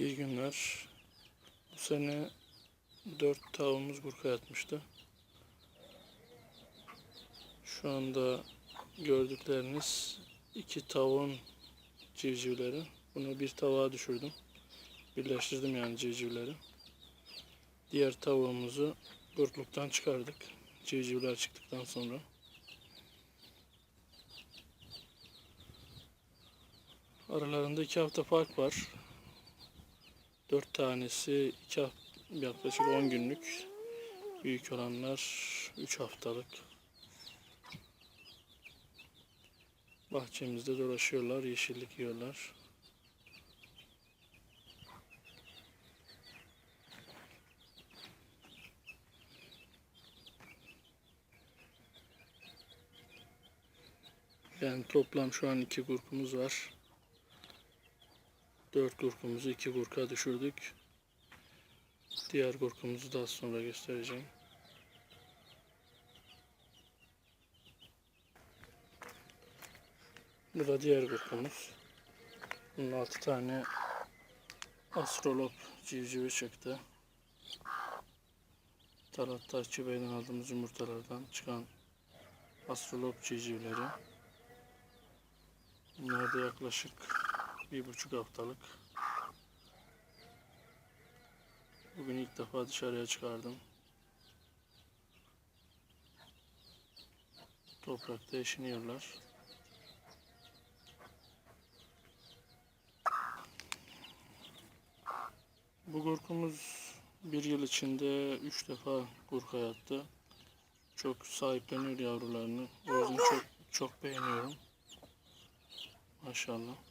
İyi günler. Bu sene dört tavuğumuz gurka yatmıştı. Şu anda gördükleriniz iki tavuğun civcivleri. Bunu bir tavuğa düşürdüm. Birleştirdim yani civcivleri. Diğer tavuğumuzu gurkluktan çıkardık. Civcivler çıktıktan sonra. Aralarında iki hafta fark var. Dört tanesi iki hafta, yaklaşık 10 günlük. Büyük olanlar 3 haftalık. Bahçemizde dolaşıyorlar, yeşillik yiyorlar. Yani toplam şu an iki kurkumuz var. Dört kurkumuzu iki kurka düşürdük. Diğer kurkumuzu daha sonra göstereceğim. Bu da diğer kurkumuz. Bunun altı tane astrolop civcivi çıktı. Talat Taşçı Bey'den aldığımız yumurtalardan çıkan astrolop civcivleri. Bunlar da yaklaşık bir buçuk haftalık. Bugün ilk defa dışarıya çıkardım. Toprakta eşiniyorlar. Bu gurkumuz bir yıl içinde üç defa gurka yattı. Çok sahipleniyor yavrularını. O yüzden çok çok beğeniyorum. Maşallah.